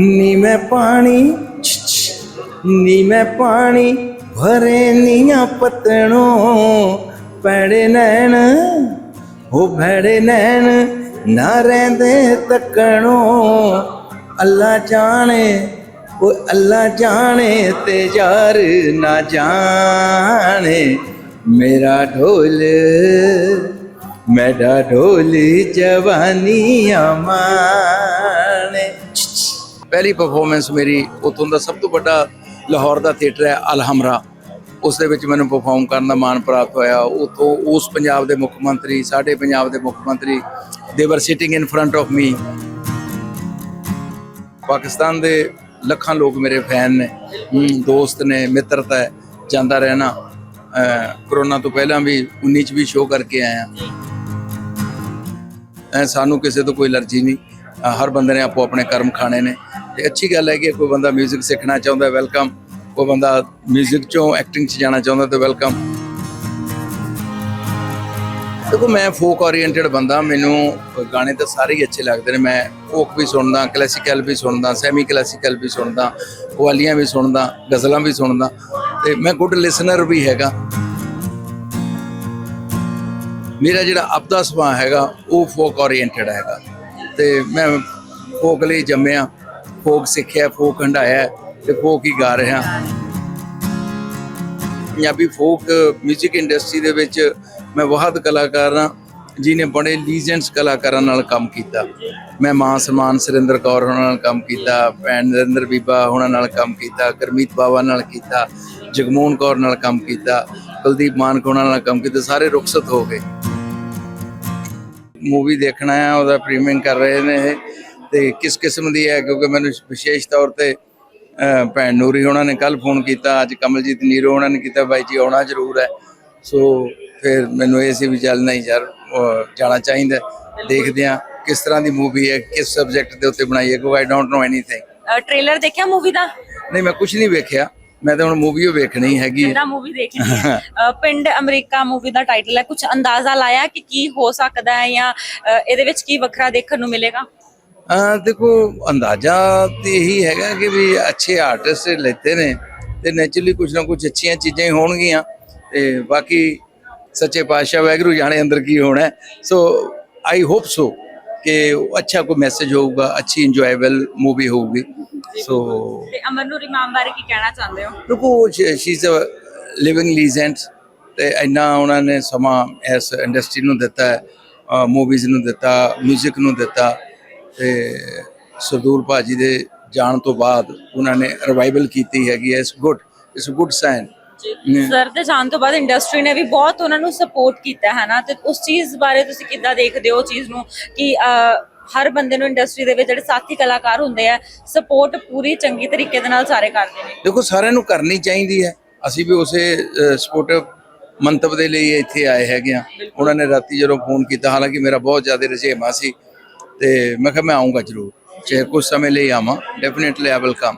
ਨੀ ਮੈਂ ਪਾਣੀ ਨੀ ਮੈਂ ਪਾਣੀ ਭਰੇ ਨੀਆਂ ਪਤਣੋਂ। ਪੈੜੇ ਨੈਣ ਹੋ ਭੜੇ ਨੈਣ ਨਾ ਰਹਿੰਦੇ ਤੱਕਣੋ। ਅੱਲਾ ਜਾਣੇ ਉਹ ਅੱਲਾ ਜਾਣੇ ਤੇ ਯਾਰ ਨਾ ਜਾਣੇ। ਮੇਰਾ ਢੋਲ ਮੇਰਾ ਢੋਲ ਜਵਾਨੀਆਂ ਮਾਣੇ। ਪਹਿਲੀ ਪਰਫਾਰਮੈਂਸ ਮੇਰੀ ਉਤੋਂ ਦਾ ਸਭ ਤੋਂ ਵੱਡਾ ਲਾਹੌਰ ਦਾ ਥੀਏਟਰ ਹੈ ਅਲਹਮਰਾ। ਉਸ ਦੇ ਵਿੱਚ ਮੈਨੂੰ ਪਰਫਾਰਮ ਕਰਨ ਦਾ ਮਾਣ ਪ੍ਰਾਪਤ ਹੋਇਆ। ਉਤੋਂ ਉਸ ਪੰਜਾਬ ਦੇ ਮੁੱਖ ਮੰਤਰੀ, ਸਾਡੇ ਪੰਜਾਬ ਦੇ ਮੁੱਖ ਮੰਤਰੀ ਦੇ were sitting in front of me Pakistan ਦੇ ਲੱਖਾਂ ਲੋਕ ਮੇਰੇ ਫੈਨ ਨੇ ਦੋਸਤ ਨੇ ਮਿੱਤਰਤਾ ਹੈ ਜਾਂਦਾ ਰਹਿਣਾ। ਕਰੋਨਾ ਤੋਂ ਪਹਿਲਾਂ ਵੀ 19 ਚ ਵੀ ਸ਼ੋਅ ਕਰਕੇ ਆਇਆ। ਐ ਸਾਨੂੰ ਕਿਸੇ ਤੋਂ ਕੋਈ ਅਲਰਜੀ ਨਹੀਂ। ਹਰ ਬੰਦੇ ਨੇ ਆਪੋ ਆਪਣੇ ਕਰਮ ਖਾਣੇ ਨੇ। ਤੇ ਅੱਛੀ ਗੱਲ ਹੈ ਕਿ ਕੋਈ ਬੰਦਾ 뮤직 ਸਿੱਖਣਾ ਚਾਹੁੰਦਾ ਵੈਲਕਮ ਕੋਈ ਬੰਦਾ 뮤직 ਚੋਂ ਐਕਟਿੰਗ ਚ ਜਾਣਾ ਚਾਹੁੰਦਾ ਤੇ ਵੈਲਕਮ ਦੇਖੋ ਮੈਂ ਫੋਕ ਓਰੀਐਂਟਡ ਬੰਦਾ ਮੈਨੂੰ ਗਾਣੇ ਤਾਂ ਸਾਰੇ ਹੀ ਅੱਛੇ ਲੱਗਦੇ ਨੇ ਮੈਂ ਫੋਕ ਵੀ ਸੁਣਦਾ ਕਲਾਸੀਕਲ ਵੀ ਸੁਣਦਾ ਸੈਮੀ ਕਲਾਸੀਕਲ ਵੀ ਸੁਣਦਾ ਕਵਾਲੀਆਂ ਵੀ ਸੁਣਦਾ ਗਜ਼ਲਾਂ ਵੀ ਸੁਣਦਾ ਤੇ ਮੈਂ ਗੁੱਡ ਲਿਸਨਰ ਵੀ ਹੈਗਾ ਮੇਰਾ ਜਿਹੜਾ ਆਪਦਾ ਸੁਭਾਅ ਹੈਗਾ ਉਹ ਫੋਕ ਓਰੀਐਂਟਡ ਹੈਗਾ ਤੇ ਮੈਂ ਫੋਕ ਲਈ ਜੰਮਿਆ ਫੋਕ ਸਿੱਖਿਆ, ਫੋਕ ਹੰਡਾਇਆ ਤੇ ਫੋਕ ਹੀ ਗਾ ਰਿਹਾ। ਪੰਜਾਬੀ ਫੋਕ 뮤직 ਇੰਡਸਟਰੀ ਦੇ ਵਿੱਚ ਮੈਂ ਬਹੁਤ ਕਲਾਕਾਰ ਹਾਂ ਜਿਨੇ ਬੜੇ ਲੀਜੈਂਡਸ ਕਲਾਕਾਰਾਂ ਨਾਲ ਕੰਮ ਕੀਤਾ। ਮੈਂ ਮਾਂ ਸਨਮਾਨ ਸੁਰਿੰਦਰ ਕੌਰ ਹੋਣਾ ਨਾਲ ਕੰਮ ਕੀਤਾ, ਭੈਣ ਨਰਿੰਦਰ ਬੀਬਾ ਹੋਣਾ ਨਾਲ ਕੰਮ ਕੀਤਾ, ਕਰਮੀਤ ਬਾਵਾ ਨਾਲ ਕੀਤਾ, ਜਗਮੋਹਨ ਕੌਰ ਨਾਲ ਕੰਮ ਕੀਤਾ, ਕੁਲਦੀਪ ਮਾਨਕ ਹੋਣਾ ਨਾਲ ਕੰਮ ਕੀਤਾ, ਸਾਰੇ ਰੁਖਸਤ ਹੋ ਗਏ। ਮੂਵੀ ਦੇਖਣਾ ਹੈ ਉਹਦਾ ਪ੍ਰੀਮੀਅਮ ਕਰ ਰਹੇ ਨੇ ਇਹ। ਤੇ ਕਿਸ ਕਿਸਮ ਦੀ ਹੈ? ਕਿਉਂਕਿ ਮੈਨੂੰ ਵਿਸ਼ੇਸ਼ ਤੌਰ ਤੇ ਭੈਣ ਨੂਰੀ ਹੋਣਾ ਨੇ ਕੱਲ ਫੋਨ ਕੀਤਾ ਅੱਜ ਕਮਲਜੀਤ ਨੀਰੋ ਹੋਣਾ ਨੇ ਕੀਤਾ ਬਾਈ ਜੀ ਆਉਣਾ ਜ਼ਰੂਰ ਹੈ। ਸੋ ਫਿਰ ਮੈਨੂੰ ਇਹ ਸੀ ਵੀ ਚੱਲ ਨਹੀਂ ਯਾਰ ਜਾਣਾ ਚਾਹੀਦਾ। ਦੇਖਦੇ ਹਾਂ ਕਿਸ ਤਰ੍ਹਾਂ ਦੀ ਮੂਵੀ ਹੈ ਕਿਸ ਸਬਜੈਕਟ ਦੇ ਉੱਤੇ ਬਣਾਈ ਹੈ ਕਿਉਂਕਿ I don't know anything trailer ਦੇਖਿਆ ਮੂਵੀ ਦਾ? ਨਹੀਂ ਮੈਂ ਕੁਝ ਨਹੀਂ ਵੇਖਿਆ। ਮੈਂ ਤਾਂ ਹੁਣ ਮੂਵੀ ਉਹ ਵੇਖਣੀ ਹੈਗੀ ਹੈ। ਕਿੰਨਾ ਮੂਵੀ ਦੇਖਣੀ ਹੈ? ਪਿੰਡ ਅਮਰੀਕਾ ਮੂਵੀ ਦਾ ਟਾਈਟਲ ਹੈ। ਕੁਝ ਅੰਦਾਜ਼ਾ ਲਾਇਆ ਕਿ ਕੀ ਹੋ ਸਕਦਾ ਹੈ ਜਾਂ ਇਹਦੇ ਵਿੱਚ ਕੀ ਵੱਖਰਾ ਦੇਖਣ ਨੂੰ ਮਿਲੇਗਾ? ਆ ਦੇਖੋ ਅੰਦਾਜ਼ਾ ਤੇ ਇਹੀ ਹੈਗਾ ਕਿ ਵੀ ਅੱਛੇ ਆਰਟਿਸਟ ਲੈਤੇ ਨੇ ਤੇ ਨੇਚਰਲੀ ਕੁਝ ਨਾ ਕੁਝ ਅੱਛੀਆਂ ਚੀਜ਼ਾਂ ਹੀ ਹੋਣਗੀਆਂ ਤੇ ਬਾਕੀ ਸੱਚੇ ਪਾਤਸ਼ਾਹ ਵਾਹਿਗੁਰੂ ਜਾਣੇ ਅੰਦਰ ਕੀ ਹੋਣਾ। ਸੋ ਆਈ ਹੋਪ ਸੋ ਕਿ ਅੱਛਾ ਕੋਈ ਮੈਸੇਜ ਹੋਊਗਾ ਅੱਛੀ ਇੰਜੋਏਬਲ ਮੂਵੀ ਹੋਊਗੀ। ਸੋ ਤੇ ਅਮਰ ਨੂਰ ਇਮਾਮ ਬਾਰੇ ਕੀ ਕਹਿਣਾ ਚਾਹੁੰਦੇ ਹੋ? ਦੇਖੋ she is a living legend ਤੇ ਇੰਨਾ ਉਹਨਾਂ ਨੇ ਸਮਾਂ ਇਸ ਇੰਡਸਟਰੀ ਨੂੰ ਦਿੱਤਾ ਹੈ ਮੂਵੀਜ਼ ਨੂੰ ਦਿੱਤਾ 뮤직 ਨੂੰ ਦਿੱਤਾ। ਤੇ ਸਰਦੂਲ ਭਾਜੀ ਦੇ ਜਾਣ ਤੋਂ ਬਾਅਦ ਉਹਨਾਂ ਨੇ ਰਿਵਾਈਵਲ ਕੀਤੀ ਹੈਗੀ ਹੈ it's good it's good sign sir ਦੇ ਜਾਣ ਤੋਂ ਬਾਅਦ ਇੰਡਸਟਰੀ ਨੇ ਵੀ ਬਹੁਤ ਉਹਨਾਂ ਨੂੰ ਸਪੋਰਟ ਕੀਤਾ ਹੈ ਨਾ ਤੇ ਉਸ ਚੀਜ਼ ਬਾਰੇ ਤੁਸੀਂ ਕਿੱਦਾਂ ਦੇਖਦੇ ਹੋ ਉਹ ਚੀਜ਼ ਨੂੰ ਕਿ ਹਰ ਬੰਦੇ ਨੂੰ ਇੰਡਸਟਰੀ ਦੇ ਵਿੱਚ ਜਿਹੜੇ ਸਾਥੀ ਕਲਾਕਾਰ ਹੁੰਦੇ ਆ ਸਪੋਰਟ ਪੂਰੀ ਚੰਗੀ ਤਰੀਕੇ ਦੇ ਨਾਲ ਸਾਰੇ ਕਰਦੇ ਨੇ। ਦੇਖੋ ਸਾਰਿਆਂ ਨੂੰ ਕਰਨੀ ਚਾਹੀਦੀ ਹੈ। ਅਸੀਂ ਵੀ ਉਸੇ ਸਪੋਰਟਿਵ ਮੰਤਵ ਦੇ ਲਈ ਇੱਥੇ ਆਏ ਹੈਗੇ ਆ ਉਹਨਾਂ ਨੇ ਰਾਤੀ ਜਦੋਂ ਫੋਨ ਕੀਤਾ ਹਾਲਾਂਕਿ ਮੇਰਾ ਬਹੁਤ ਜ਼ਿਆਦਾ ਰੁਝੇਵਾਂ ਸੀ ਤੇ ਮੈਂ ਕਿਹਾ ਮੈਂ ਆਉਂਗਾ ਜ਼ਰੂਰ ਚਾਹੇ ਕੁਝ ਸਮੇਂ ਲਈ ਆਵਾਂ ਡੈਫੀਨਿਟਲੀ ਆਈ ਵਿਲ ਕਮ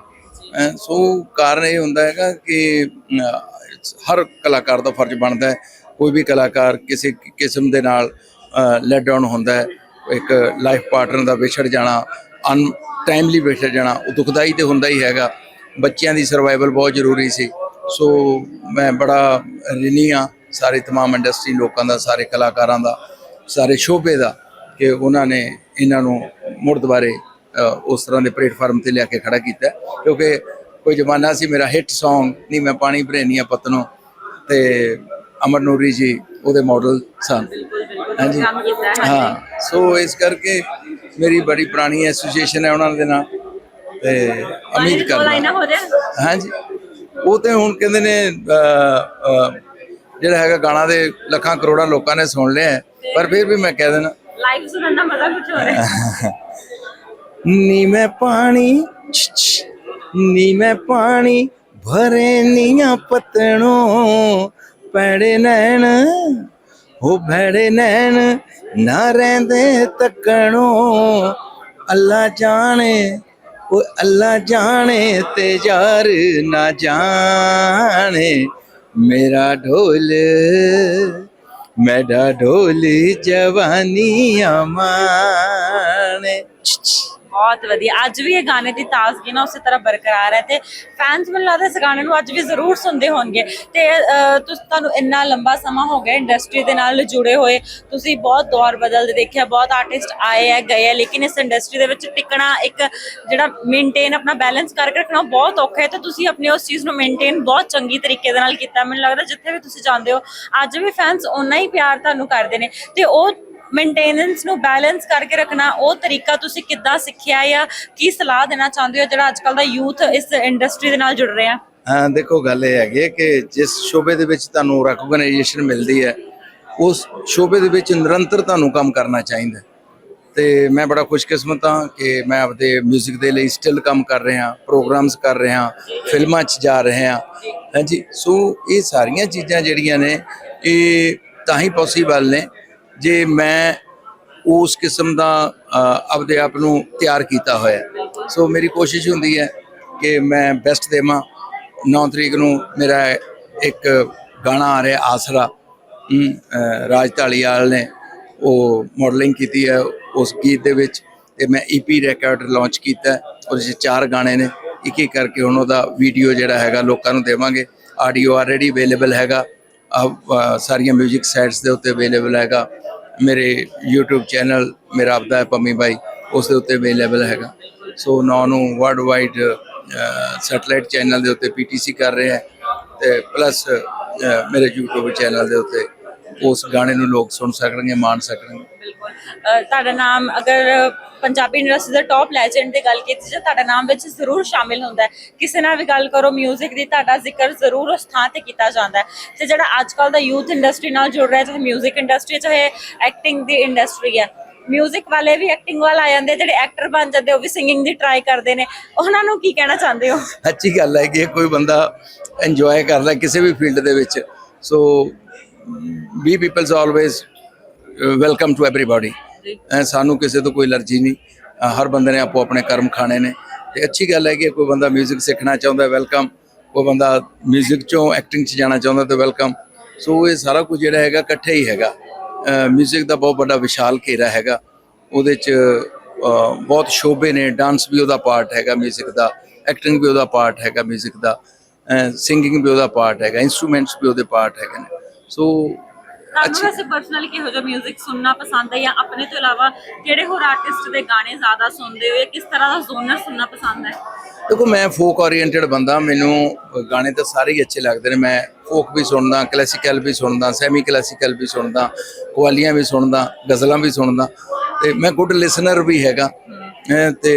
ਸੋ ਕਾਰਨ ਇਹ ਹੁੰਦਾ ਹੈਗਾ ਕਿ ਹਰ ਕਲਾਕਾਰ ਦਾ ਫਰਜ਼ ਬਣਦਾ ਹੈ, ਕੋਈ ਵੀ ਕਲਾਕਾਰ ਕਿਸੇ ਕਿਸਮ ਦੇ ਨਾਲ ਲੈਟ ਡਾਊਨ ਹੁੰਦਾ ਹੈ, ਇੱਕ ਲਾਈਫ ਪਾਰਟਨਰ ਦਾ ਵਿਛੜ ਜਾਣਾ ਅਨ ਟਾਈਮਲੀ ਵਿਛੜ ਜਾਣਾ, ਉਹ ਦੁਖਦਾਈ ਤੇ ਹੁੰਦਾ ਹੀ ਹੈਗਾ। ਬੱਚਿਆਂ ਦੀ ਸਰਵਾਈਵਲ ਬਹੁਤ ਜ਼ਰੂਰੀ ਸੀ। ਸੋ ਮੈਂ ਬੜਾ ਰਿਨੀ ਹਾਂ, ਸਾਰੇ ਤਮਾਮ ਇੰਡਸਟਰੀ ਲੋਕਾਂ ਦਾ, ਸਾਰੇ ਕਲਾਕਾਰਾਂ ਦਾ, ਸਾਰੇ ਸ਼ੋਭੇ ਦਾ, ਕਿ ਉਹਨਾਂ ਨੇ ਇਹਨਾਂ ਨੂੰ ਮੁੜ ਦੁਬਾਰੇ ਉਸ ਤਰ੍ਹਾਂ ਦੇ ਪਲੇਟਫਾਰਮ ਤੇ ਲਿਆ ਕੇ ਖੜਾ ਕੀਤਾ। ਕਿਉਂਕਿ ਕੋਈ ਜ਼ਮਾਨਾ ਸੀ ਮੇਰਾ ਹਿੱਟ Song ਨਹੀਂ ਮੈਂ ਪਾਣੀ ਭਰੇਨੀਆ ਪਤਨੋਂ ਤੇ ਅਮਰ ਨੂਰੀ ਜੀ ਉਹਦੇ ਮਾਡਲ ਸਨ। ਹਾਂਜੀ। ਹੈ ਸੋ ਇਸ ਕਰਕੇ ਮੇਰੀ ਬੜੀ ਪੁਰਾਣੀ ਐਸੋਸੀਏਸ਼ਨ ਹੈ ਉਹਨਾਂ ਦੇ ਨਾਲ ਤੇ ਉਮੀਦ ਕਰਦਾ। ਹਾਂਜੀ। ਉਹ ਤੇ ਹੁਣ ਕਹਿੰਦੇ ਨੇ ਜਿਹੜਾ ਹੈਗਾ ਗਾਣਾ ਦੇ ਲੱਖਾਂ ਕਰੋੜਾਂ ਲੋਕਾਂ ਨੇ ਸੁਣ ਲਿਆ ਪਰ ਫਿਰ ਵੀ ਮੈਂ ਕਹਿ ਦੇਣਾ ਲਾਈਵ ਸੁਣਨ ਦਾ ਮਜ਼ਾ ਕੁਝ ਹੋ। ਰਿਹਾ ਨੀ ਮੈਂ ਪਾਣੀ ਨੀ ਮੈਂ ਪਾਣੀ ਭਰੇ ਨੀਆਂ ਪਤਣੋਂ। ਪੈੜੇ ਨੈਣ, ਹੋ ਭੈੜੇ ਨੈਣ ਨਾ ਰਹਿੰਦੇ ਤੱਕਣੋ। ਅੱਲਾ ਜਾਣੇ ਉਹ ਅੱਲਾ ਜਾਣੇ ਤੇ ਯਾਰ ਨਾ ਜਾਣੇ। ਮੇਰਾ ਢੋਲ ਮੇਰਾ ਢੋਲ ਜਵਾਨੀਆਂ ਮਾਣੇ ਬਹੁਤ ਵਧੀਆ। ਅੱਜ ਵੀ ਇਹ ਗਾਣੇ ਦੀ ਤਾਜ਼ਗੀ ਨਾ ਉਸੇ ਤਰ੍ਹਾਂ ਬਰਕਰਾਰ ਹੈ ਤੇ ਫੈਨਸ ਮੈਨੂੰ ਲੱਗਦਾ ਇਸ ਗਾਣੇ ਨੂੰ ਅੱਜ ਵੀ ਜ਼ਰੂਰ ਸੁਣਦੇ ਹੋਣਗੇ। ਤੇ ਤੁਸੀਂ, ਤੁਹਾਨੂੰ ਇੰਨਾ ਲੰਬਾ ਸਮਾਂ ਹੋ ਗਿਆ ਇੰਡਸਟਰੀ ਦੇ ਨਾਲ ਜੁੜੇ ਹੋਏ। ਤੁਸੀਂ ਬਹੁਤ ਦੌਰ ਬਦਲਦੇ ਦੇਖਿਆ, ਬਹੁਤ ਆਰਟਿਸਟ ਆਏ ਆ ਗਏ ਆ ਲੇਕਿਨ ਇਸ ਇੰਡਸਟਰੀ ਦੇ ਵਿੱਚ ਟਿਕਣਾ ਇੱਕ ਜਿਹੜਾ ਮੇਨਟੇਨ ਆਪਣਾ ਬੈਲੈਂਸ ਕਰਕੇ ਰੱਖਣਾ ਬਹੁਤ ਔਖਾ ਹੈ ਤੇ ਤੁਸੀਂ ਆਪਣੀ ਉਸ ਚੀਜ਼ ਨੂੰ ਮੇਨਟੇਨ ਬਹੁਤ ਚੰਗੀ ਤਰੀਕੇ ਦੇ ਨਾਲ ਕੀਤਾ। ਮੈਨੂੰ ਲੱਗਦਾ ਜਿੱਥੇ ਵੀ ਤੁਸੀਂ ਜਾਂਦੇ ਹੋ, ਅੱਜ ਵੀ ਫੈਨਸ ਓਨਾ ਹੀ ਪਿਆਰ ਤੁਹਾਨੂੰ ਕਰਦੇ ਨੇ। ਤੇ ਉਹ ਮੇਨਟੇਨੈਂਸ ਨੂੰ ਬੈਲੈਂਸ ਕਰਕੇ ਰੱਖਣਾ, ਉਹ ਤਰੀਕਾ ਤੁਸੀਂ ਕਿੱਦਾਂ ਸਿੱਖਿਆ ਜਾਂ ਕੀ ਸਲਾਹ ਦੇਣਾ ਚਾਹੁੰਦੇ ਹੋ ਜਿਹੜਾ ਅੱਜਕੱਲ ਦਾ ਯੂਥ ਇਸ ਇੰਡਸਟਰੀ ਦੇ ਨਾਲ ਜੁੜ ਰਿਹਾ ਹਾਂ ਦੇਖੋ, ਗੱਲ ਇਹ ਹੈਗੀ ਹੈ ਕਿ ਜਿਸ ਸ਼ੋਬੇ ਦੇ ਵਿੱਚ ਤੁਹਾਨੂੰ ਰੈਕੋਗਨਾਈਜੇਸ਼ਨ ਮਿਲਦੀ ਹੈ, ਉਸ ਸ਼ੋਬੇ ਦੇ ਵਿੱਚ ਨਿਰੰਤਰ ਤੁਹਾਨੂੰ ਕੰਮ ਕਰਨਾ ਚਾਹੀਦਾ ਹੈ। ਤੇ ਮੈਂ ਬੜਾ ਖੁਸ਼ਕਿਸਮਤ ਹਾਂ ਕਿ ਮੈਂ ਆਪਦੇ 뮤직 ਦੇ ਲਈ ਸਟਿਲ ਕੰਮ ਕਰ ਰਿਹਾ ਪ੍ਰੋਗਰਾਮਸ ਕਰ ਰਿਹਾ, ਫਿਲਮਾਂ 'ਚ ਜਾ ਰਿਹਾ ਹਾਂ ਹਾਂਜੀ ਸੋ ਇਹ ਸਾਰੀਆਂ ਚੀਜ਼ਾਂ ਜਿਹੜੀਆਂ ਨੇ, ਇਹ ਤਾਂ ਹੀ ਪੋਸੀਬਲ ਨੇ ਜੇ ਮੈਂ ਉਸ ਕਿਸਮ ਦਾ ਆਪਦੇ ਆਪ ਨੂੰ ਤਿਆਰ ਕੀਤਾ ਹੋਇਆ ਸੋ ਮੇਰੀ ਕੋਸ਼ਿਸ਼ ਹੁੰਦੀ ਹੈ ਕਿ ਮੈਂ ਬੈਸਟ ਦੇਵਾਂ। 9 ਤਰੀਕ ਨੂੰ ਮੇਰਾ ਇੱਕ ਗਾਣਾ ਆ ਰਿਹਾ ਆਸਰਾ। ਹਮ, ਰਾਜ ਢਾਲੀਵਾਲ ਨੇ ਉਹ ਮਾਡਲਿੰਗ ਕੀਤੀ ਹੈ ਉਸ ਗੀਤ ਦੇ ਵਿੱਚ ਤੇ ਮੈਂ ਈਪੀ ਰਿਕਾਰਡ ਲਾਂਚ ਕੀਤਾ ਉਹਦੇ ਵਿੱਚ ਚਾਰ ਗਾਣੇ ਨੇ। ਇੱਕ ਇੱਕ ਕਰਕੇ ਹੁਣ ਉਹਦਾ ਵੀਡੀਓ ਜਿਹੜਾ ਹੈਗਾ ਲੋਕਾਂ ਨੂੰ ਦੇਵਾਂਗੇ। ਆਡੀਓ ਆਲਰੇਡੀ ਅਵੇਲੇਬਲ ਹੈਗਾ। ਸਾਰੀਆਂ 뮤직 ਸਾਈਟਸ ਦੇ ਉੱਤੇ ਅਵੇਲੇਬਲ ਹੈਗਾ। ਮੇਰੇ YouTube ਚੈਨਲ ਮੇਰਾ ਆਪਦਾ ਹੈ ਪੰਮੀ ਬਾਈ, ਉਸ ਦੇ ਉੱਤੇ ਅਵੇਲੇਬਲ ਹੈਗਾ। ਸੋ ਨੌ ਨੂੰ ਵਰਲਡ ਵਾਈਡ ਸੈਟਲਾਈਟ ਚੈਨਲ ਦੇ ਉੱਤੇ ਪੀਟੀਸੀ ਕਰ ਰਿਹਾ ਹੈ। ਤੇ ਪਲੱਸ ਮੇਰੇ YouTube ਚੈਨਲ ਦੇ ਉੱਤੇ ਉਸ ਗਾਣੇ ਨੂੰ ਲੋਕ ਸੁਣ ਸਕਣਗੇ ਮਾਣ ਸਕਣਗੇ ਬਿਲਕੁਲ ਅਹ ਤੁਹਾਡਾ ਨਾਮ ਅਗਰ ਪੰਜਾਬੀ ਇੰਡਸਟਰੀ ਦੇ ਟੌਪ ਲੈਜੈਂਡ ਦੀ ਗੱਲ ਕੀਤੀ ਜਾਏ ਤੁਹਾਡਾ ਨਾਮ ਵਿੱਚ ਜ਼ਰੂਰ ਸ਼ਾਮਿਲ ਹੁੰਦਾ ਹੈ ਕਿਸੇ ਨਾਲ ਵੀ ਗੱਲ ਕਰੋ 뮤직 ਦੀ ਤੁਹਾਡਾ ਜ਼ਿਕਰ ਜ਼ਰੂਰ ਉਸ ਥਾਂ ਤੇ ਕੀਤਾ ਜਾਂਦਾ ਹੈ ਤੇ ਜਿਹੜਾ ਅੱਜ ਕੱਲ ਦਾ ਯੂਥ ਇੰਡਸਟਰੀ ਨਾਲ ਜੁੜ ਰਿਹਾ ਚਾਹੇ 뮤직 ਇੰਡਸਟਰੀ ਚਾਹੇ ਐਕਟਿੰਗ ਦੀ ਇੰਡਸਟਰੀ ਹੈ 뮤직 ਵਾਲੇ ਵੀ ਐਕਟਿੰਗ ਵੱਲ ਆ ਜਾਂਦੇ ਜਿਹੜੇ ਐਕਟਰ ਬਣ ਜਾਂਦੇ ਉਹ ਵੀ ਸਿੰਗਿੰਗ ਦੀ ਟਰਾਈ ਕਰਦੇ ਨੇ ਉਹਨਾਂ ਨੂੰ ਕੀ ਕਹਿਣਾ ਚਾਹੁੰਦੇ ਹੋ ਅੱਛੀ ਗੱਲ ਹੈ ਕਿ ਕੋਈ ਬੰਦਾ ਇੰਜੋਏ ਕਰਦਾ ਕਿਸੇ ਵੀ ਫੀਲਡ ਦੇ ਵਿੱਚ ਸੋ we peoples always welcome to everybody ਸਾਨੂੰ ਕਿਸੇ ਤੋਂ ਕੋਈ ਅਲਰਜੀ ਨਹੀਂ ਅਹ ਹਰ ਬੰਦੇ ਨੇ ਆਪੋ ਆਪਣੇ ਕਰਮ ਖਾਣੇ ਨੇ ਤੇ ਅੱਛੀ ਗੱਲ ਹੈ ਕਿ ਕੋਈ ਬੰਦਾ 뮤직 ਸਿੱਖਣਾ ਚਾਹੁੰਦਾ ਵੈਲਕਮ ਕੋਈ ਬੰਦਾ 뮤직 ਚੋਂ ਐਕਟਿੰਗ 'ਚ ਜਾਣਾ ਚਾਹੁੰਦਾ ਤੇ ਵੈਲਕਮ ਸੋ ਇਹ ਸਾਰਾ ਕੁਝ ਜਿਹੜਾ ਹੈਗਾ ਇਕੱਠੇ ਹੀ ਹੈਗਾ 뮤직 ਦਾ ਬਹੁਤ ਵੱਡਾ ਵਿਸ਼ਾਲ ਘੇਰਾ ਹੈਗਾ ਉਹਦੇ 'ਚ ਅਹ, ਬਹੁਤ ਸ਼ੋਭੇ ਨੇ ਡਾਂਸ ਵੀ ਉਹਦਾ ਪਾਰਟ ਹੈਗਾ 뮤직 ਦਾ ਐਕਟਿੰਗ ਵੀ ਉਹਦਾ ਪਾਰਟ ਹੈਗਾ 뮤직 ਦਾ ਸਿੰਗਿੰਗ ਵੀ ਉਹਦਾ ਪਾਰਟ ਹੈਗਾ ਇਨਸਟਰੂਮੈਂਟਸ ਵੀ ਉਹਦੇ ਪਾਰਟ ਹੈਗੇ ਨੇ ਸੋ ਤੁਹਾਨੂੰ ਵੈਸੇ ਪਰਸਨਲੀ ਕਿਹੋ ਜਿਹਾ 뮤직 ਸੁਣਨਾ ਪਸੰਦ ਹੈ ਜਾਂ ਆਪਣੇ ਤੋਂ ਇਲਾਵਾ ਕਿਹੜੇ ਹੋਰ ਆਰਟਿਸਟ ਦੇ ਗਾਣੇ ਜ਼ਿਆਦਾ ਸੁਣਦੇ ਹੋ ਕਿਸ ਤਰ੍ਹਾਂ ਦਾ ਜ਼ੋਨਰ ਸੁਣਨਾ ਪਸੰਦ ਹੈ? ਦੇਖੋ ਮੈਂ ਫੋਕ ਓਰੀਐਂਟਡ ਬੰਦਾ ਮੈਨੂੰ ਗਾਣੇ ਤਾਂ ਸਾਰੇ ਹੀ ਅੱਛੇ ਲੱਗਦੇ ਨੇ। ਮੈਂ ਫੋਕ ਵੀ ਸੁਣਦਾ ਕਲਾਸੀਕਲ ਵੀ ਸੁਣਦਾ ਸੈਮੀ ਕਲਾਸੀਕਲ ਵੀ ਸੁਣਦਾ ਕਵਾਲੀਆਂ ਵੀ ਸੁਣਦਾ ਗਜ਼ਲਾਂ ਵੀ ਸੁਣਦਾ। ਤੇ ਮੈਂ ਗੁੱਡ ਲਿਸਨਰ ਵੀ ਹੈਗਾ। ਤੇ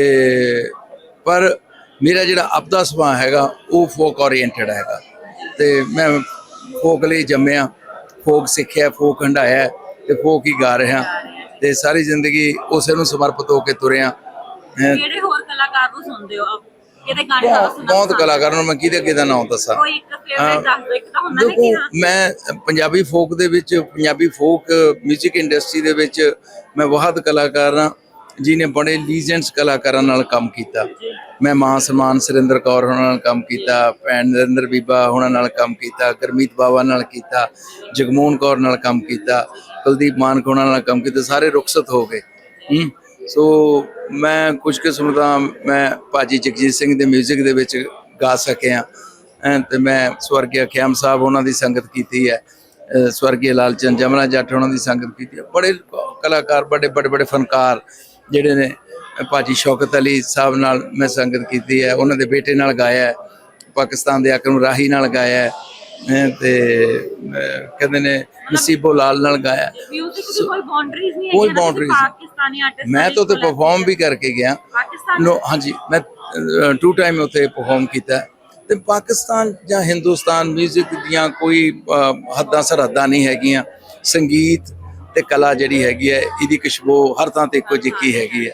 ਪਰ ਮੇਰਾ ਜਿਹੜਾ ਆਪਦਾ ਸੁਭਾਅ ਹੈਗਾ ਉਹ ਫੋਕ ਓਰੀਐਂਟਡ ਹੈਗਾ। ਤੇ ਮੈਂ ਫੋਕ ਲਈ ਜੰਮਿਆ। ਫੋਕ ਸਿੱਖਿਆ ਫੋਕ ਹੰਡਾਇਆ ਤੇ ਫੋਕ ਹੀ ਗਾ ਰਿਹਾ। ਤੇ ਸਾਰੀ ਜ਼ਿੰਦਗੀ ਉਸੇ ਨੂੰ ਸਮਰਪਿਤ ਹੋ ਕੇ ਤੁਰਿਆ। ਕਿਹੜੇ ਹੋਰ ਕਲਾਕਾਰ ਨੂੰ ਸੁਣਦੇ ਹੋ? ਕਿਹਦੇ ਗਾਣੇ ਬਹੁਤ ਕਲਾਕਾਰਾਂ ਨੂੰ ਮੈਂ ਕਿਹਦੇ ਕਿਹਦਾ ਨਾਮ ਦੱਸਾਂ? ਕੋਈ ਇੱਕ ਫੇਵਰੇਟ ਦੱਸ ਦਿਓ ਇੱਕ ਤਾਂ ਹੁੰਦਾ ਨਾ ਕਿ ਦੇਖੋ ਹਾਂ। ਮੈਂ ਪੰਜਾਬੀ ਫੋਕ ਦੇ ਵਿੱਚ ਪੰਜਾਬੀ ਫੋਕ 뮤직 ਇੰਡਸਟਰੀ ਦੇ ਵਿੱਚ ਮੈਂ ਬਹੁਤ ਕਲਾਕਾਰ ਹਾਂ। ਜਿਨੇ ਬੜੇ ਲੀਜੈਂਡਸ ਕਲਾਕਾਰਾਂ ਨਾਲ ਕੰਮ ਕੀਤਾ। ਮੈਂ ਮਾਂ ਸਨਮਾਨ ਸੁਰਿੰਦਰ ਕੌਰ ਹੋਣਾ ਨਾਲ ਕੰਮ ਕੀਤਾ, ਭੈਣ ਨਰਿੰਦਰ ਬੀਬਾ ਹੋਣਾ ਨਾਲ ਕੰਮ ਕੀਤਾ, ਗਰਮੀਤ ਬਾਵਾ ਨਾਲ ਕੀਤਾ, ਜਗਮੋਹਨ ਕੌਰ ਨਾਲ ਕੰਮ ਕੀਤਾ, ਕੁਲਦੀਪ ਮਾਨਕ ਉਹਨਾਂ ਨਾਲ ਕੰਮ ਕੀਤਾ, ਸਾਰੇ ਰੁਖਸਤ ਹੋ ਗਏ। ਸੋ ਮੈਂ ਕੁਝ ਕਿਸਮ ਦਾ ਮੈਂ ਭਾਜੀ ਜਗਜੀਤ ਸਿੰਘ ਦੇ 뮤직 ਦੇ ਵਿੱਚ ਗਾ ਸਕਿਆ। ਐਂ ਤੇ ਮੈਂ ਸਵਰਗੀ ਅਖਿਆਮ ਸਾਹਿਬ ਉਹਨਾਂ ਦੀ ਸੰਗਤ ਕੀਤੀ ਹੈ, ਅਹ ਸਵਰਗੀ ਲਾਲ ਜਮਨਾ ਜੱਟ ਉਹਨਾਂ ਦੀ ਸੰਗਤ ਕੀਤੀ ਹੈ। ਬੜੇ ਕਲਾਕਾਰ ਬੜੇ ਬੜੇ ਬੜੇ ਫਨਕਾਰ ਜਿਹੜੇ ਨੇ ਭਾਜੀ ਸ਼ੌਕਤ ਅਲੀ ਸਾਹਿਬ ਨਾਲ ਮੈਂ ਸੰਗਤ ਕੀਤੀ ਹੈ ਉਹਨਾਂ ਦੇ ਬੇਟੇ ਨਾਲ ਗਾਇਆ ਪਾਕਿਸਤਾਨ ਦੇ ਅਕਰਮ ਰਾਹੀ ਨਾਲ ਗਾਇਆ ਤੇ ਕਹਿੰਦੇ ਨੇ ਨਸੀਬੋ ਲਾਲ ਨਾਲ ਗਾਇਆ ਕੋਈ ਬਾਉਂਡਰੀਜ਼ ਨਹੀਂ ਮੈਂ ਤਾਂ ਉੱਥੇ ਪਰਫਾਰਮ ਵੀ ਕਰਕੇ ਗਿਆ। ਨੋ ਹਾਂਜੀ ਮੈਂ ਟੂ ਟਾਈਮ ਉੱਥੇ ਪਰਫਾਰਮ ਕੀਤਾ। ਤੇ ਪਾਕਿਸਤਾਨ ਜਾਂ ਹਿੰਦੁਸਤਾਨ 뮤직 ਦੀਆਂ ਕੋਈ ਹੱਦਾਂ ਸਰਹੱਦਾਂ ਨਹੀਂ ਹੈਗੀਆਂ। ਸੰਗੀਤ ਤੇ ਕਲਾ ਜਿਹੜੀ ਹੈਗੀ ਹੈ ਇਹਦੀ ਖੁਸ਼ਬੂ ਹਰ ਥਾਂ ਤੇ ਇੱਕੋ ਜਿਹੀ ਹੈਗੀ ਹੈ?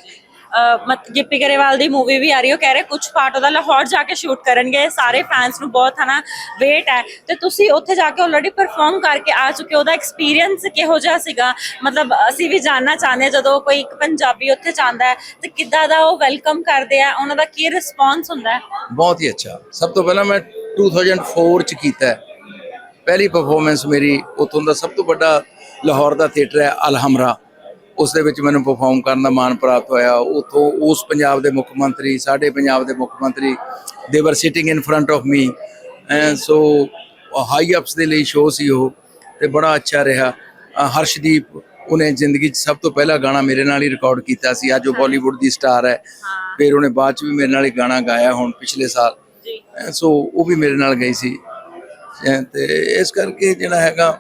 ਮਤ ਗਿੱਪੀ ਗਰੇਵਾਲ ਦੀ ਮੂਵੀ ਵੀ ਆ ਰਹੀ ਹੈ। ਕਹਿ ਰਹੇ ਕੁਝ ਪਾਰਟ ਉਹਦਾ ਲਾਹੌਰ ਜਾ ਕੇ ਸ਼ੂਟ ਕਰਨਗੇ। ਸਾਰੇ ਫੈਨਸ ਨੂੰ ਬਹੁਤ ਹਨਾ ਵੇਟ ਹੈ। ਤੇ ਤੁਸੀਂ ਉੱਥੇ ਜਾ ਕੇ ਆਲਰੇਡੀ ਪਰਫਾਰਮ ਕਰਕੇ ਆ ਚੁੱਕੇ। ਉਹਦਾ ਐਕਸਪੀਰੀਅੰਸ ਕਿਹੋ ਜਿਹਾ ਸੀਗਾ? ਮਤਲਬ ਅਸੀਂ ਵੀ ਜਾਨਣਾ ਚਾਹੁੰਦੇ ਜਦੋਂ ਕੋਈ ਇੱਕ ਪੰਜਾਬੀ ਉੱਥੇ ਜਾਂਦਾ ਹੈ ਤੇ ਕਿੱਦਾਂ ਦਾ ਉਹ ਵੈਲਕਮ ਕਰਦੇ ਆ? ਉਹਨਾਂ ਦਾ ਕੀ ਰਿਸਪੌਂਸ ਹੁੰਦਾ ਹੈ? ਬਹੁਤ ਹੀ ਅੱਛਾ। ਸਭ ਤੋਂ ਪਹਿਲਾਂ ਮੈਂ 2004 ਚ ਕੀਤਾ। ਪਹਿਲੀ ਪਰਫਾਰਮੈਂਸ ਮੇਰੀ ਉੱਥੋਂ ਦਾ ਸਭ ਤੋਂ ਵੱਡਾ ਲਾਹੌਰ ਦਾ ਥੀਏਟਰ ਹੈ ਅਲਹਮਰਾ। ਉਸ ਦੇ ਵਿੱਚ ਮੈਨੂੰ ਪਰਫਾਰਮ ਕਰਨ ਦਾ ਮਾਣ ਪ੍ਰਾਪਤ ਹੋਇਆ। ਉਥੋਂ ਉਸ ਪੰਜਾਬ ਦੇ ਮੁੱਖ ਮੰਤਰੀ ਸਾਡੇ ਪੰਜਾਬ ਦੇ ਮੁੱਖ ਮੰਤਰੀ ਦੇ were sitting in front of me and so high ups ਦੇ ਲਈ ਸ਼ੋਅ ਸੀ ਉਹ ਤੇ ਬੜਾ ਅੱਛਾ ਰਿਹਾ। ਹਰਸ਼ਦੀਪ ਉਹਨੇ ਜ਼ਿੰਦਗੀ 'ਚ ਸਭ ਤੋਂ ਪਹਿਲਾ ਗਾਣਾ ਮੇਰੇ ਨਾਲ ਹੀ ਰਿਕਾਰਡ ਕੀਤਾ ਸੀ। ਅੱਜ ਉਹ ਬਾਲੀਵੁੱਡ ਦੀ ਸਟਾਰ ਹੈ। ਫਿਰ ਉਹਨੇ ਬਾਅਦ 'ਚ ਵੀ ਮੇਰੇ ਨਾਲ ਹੀ ਗਾਣਾ ਗਾਇਆ ਹੁਣ ਪਿਛਲੇ ਸਾਲ। ਸੋ ਉਹ ਵੀ ਮੇਰੇ ਨਾਲ ਗਈ ਸੀ। ਤੇ ਇਸ ਕਰਕੇ ਜਿਹੜਾ ਹੈਗਾ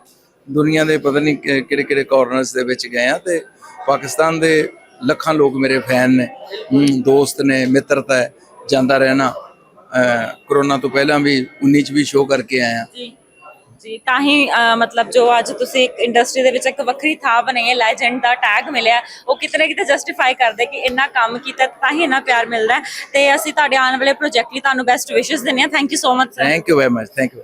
ਦੁਨੀਆ ਦੇ ਪਤਾ ਨਹੀਂ ਕਿਹੜੇ ਕਿਹੜੇ ਕਾਰਨਰਸ ਦੇ ਵਿੱਚ ਗਏ ਆ ਤੇ ਪਾਕਿਸਤਾਨ ਦੇ ਲੱਖਾਂ ਲੋਕ ਮੇਰੇ ਫੈਨ ਨੇ। ਦੋਸਤ ਨੇ ਮਿੱਤਰਤਾ ਹੈ ਜਾਂਦਾ ਰਹਿਣਾ। ਕਰੋਨਾ ਤੋਂ ਪਹਿਲਾਂ ਵੀ 19 ਚ ਵੀ ਸ਼ੋਅ ਕਰਕੇ ਆਇਆ ਜੀ ਜੀ ਤਾਂ ਹੀ ਮਤਲਬ ਜੋ ਅੱਜ ਤੁਸੀਂ ਇੱਕ ਇੰਡਸਟਰੀ ਦੇ ਵਿੱਚ ਇੱਕ ਵੱਖਰੀ ਥਾਂ ਬਣਾਈ ਹੈ ਲੈਜੈਂਡ ਦਾ ਟੈਗ ਮਿਲਿਆ ਉਹ ਕਿਤੇ ਨਾ ਕਿਤੇ ਜਸਟੀਫਾਈ ਕਰਦੇ ਕਿ ਇੰਨਾ ਕੰਮ ਕੀਤਾ ਤਾਂ ਹੀ ਇੰਨਾ ਪਿਆਰ ਮਿਲਦਾ ਤੇ ਅਸੀਂ ਤੁਹਾਡੇ ਆਉਣ ਵਾਲੇ ਪ੍ਰੋਜੈਕਟ ਲਈ ਤੁਹਾਨੂੰ ਬੈਸਟ ਵਿਸ਼ੇਸ ਦਿੰਦੇ ਹਾਂ। Thank you so much sir thank you very much thank you